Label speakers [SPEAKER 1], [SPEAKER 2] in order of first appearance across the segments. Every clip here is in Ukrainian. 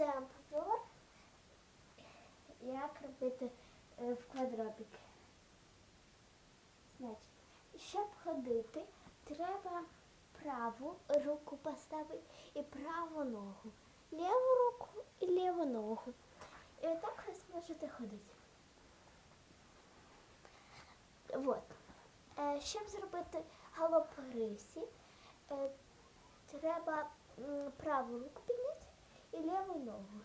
[SPEAKER 1] це обзор, як робити е, в квадробіки. Значить, щоб ходити, треба праву руку поставити і праву ногу. Ліву руку і ліву ногу. І отак ви зможете ходити. Вот. Е, щоб зробити галоп рисі, е, треба праву руку підняти і ліву ногу.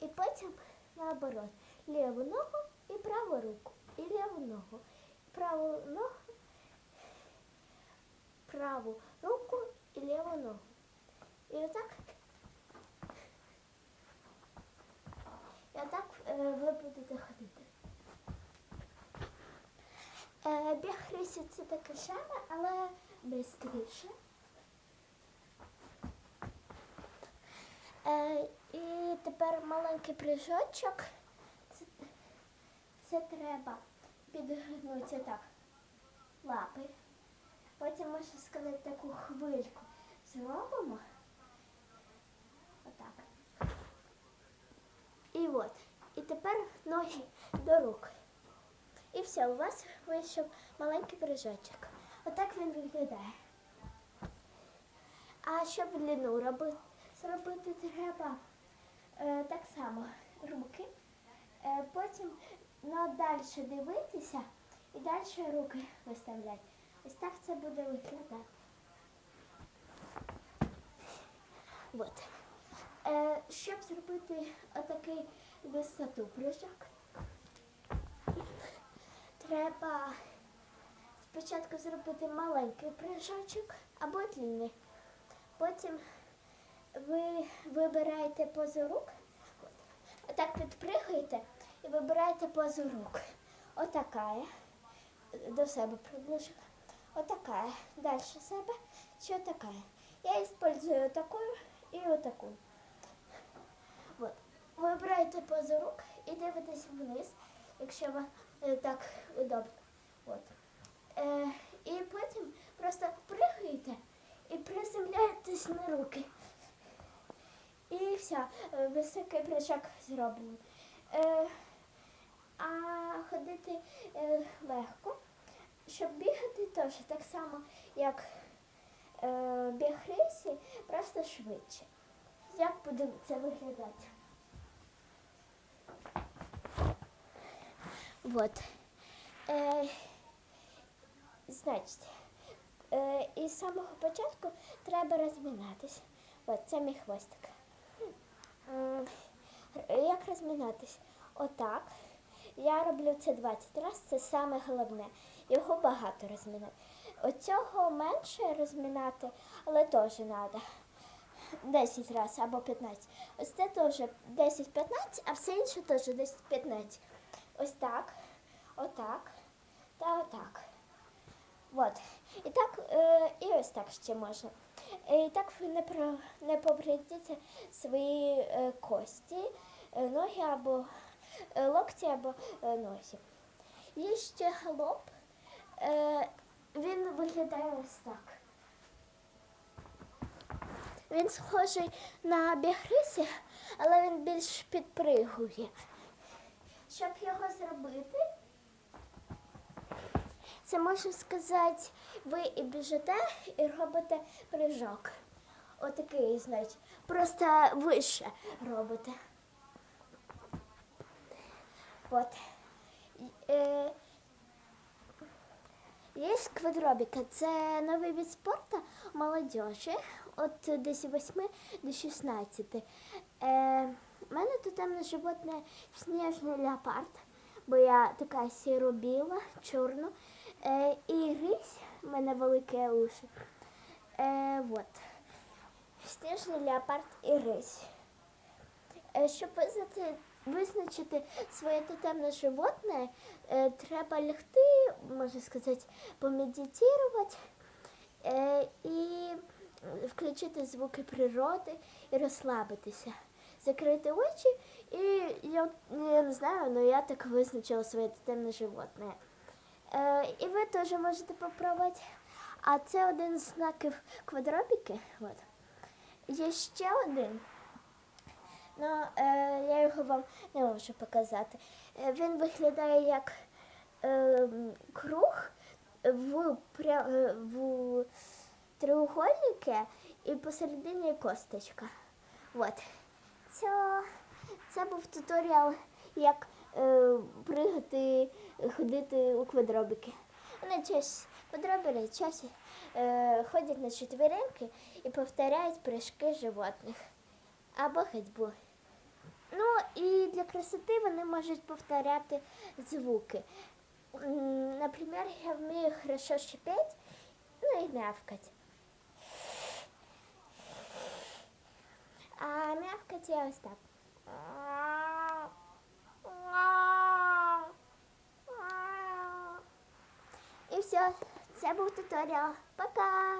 [SPEAKER 1] І потім наоборот. Ліву ногу і праву руку. І ліву ногу. Праву ногу, праву руку і ліву ногу. І отак. І отак е, ви будете ходити. Е, біг це таке саме, але швидше. І тепер маленький прыжочок. Це, це треба підгнути так лапи. Потім можна сказати таку хвильку. Зробимо. Отак. І от. І тепер ноги до рук. І все, у вас вийшов маленький прыжочок. Отак він виглядає. А щоб длину робити, зробити треба е, так само руки. Е, потім ну, далі дивитися і далі руки виставляти. Ось так це буде виглядати. От. Е, щоб зробити отакий висоту прыжок, треба спочатку зробити маленький прыжочок або длинний. Потім ви вибираєте позу рук, отак підпригуєте і вибираєте позу рук. Отака. До себе приближу. Отака. Далі себе. Чи отака. Я использую такую і отаку. Вот. Позу рук і дивитесь вниз, якщо вам е, так удобно. От. Е, і потім просто пригаєте і приземляєтесь на руки. І е, високий прыжок зроблений. А ходити е, легко, щоб бігати теж так само, як е, біг рисі, просто швидше. Як буде це виглядати? Вот. Е, значить, е, із самого початку треба розмінатись. От, це мій хвостик. Як розмінатись? Отак. Я роблю це 20 разів, це саме головне. Його багато розмінати. Оцього менше розмінати, але теж треба. 10 разів або 15. Ось це теж 10-15, а все інше теж 10-15. Ось так, отак та отак. От. І так, е, і ось так ще можна. І так ви не, про, не повредите свої е, кості, е, ноги або е, локті або е, ноги. Є ще галоп. Е, він виглядає ось так. Він схожий на бігрися, але він більш підпригує. Щоб його зробити, це можна сказати, ви і біжите і робите прыжок. Отакий, значить, просто вище робите. От. Е, Є квадробіка. Це новий вид спорту молодежі від десь 8 до 16. Е, у мене тут темне животне сніжний леопард, бо я така сіро-біла, чорна. Е, і рись, у мене великі уші. Е, вот. Сніжний леопард і рись. Е, Щоб визнати, визначити своє тотемне животне, е, треба лягти, можна сказати, помедитувати е, і включити звуки природи і розслабитися. Закрити очі, і я, я не знаю, але я так визначила своє тотемне животне. Е, і ви теж можете попробувати. А це один з знаків квадробіки. От. Є ще один. Ну, е, я його вам не можу показати. Е, він виглядає як е, круг в, е, в треугольнике і посередині косточка. От. Це, це був туторіал, як пригати, ходити у квадробики. Вони час квадробери часі е, ходять на четвереньки і повторяють прыжки животних або ходьбу. Ну і для красоти вони можуть повторяти звуки. Наприклад, я вмію хорошо шипеть, ну і мявкать. А мявкать я ось так. І все, це був туторіал. Пока!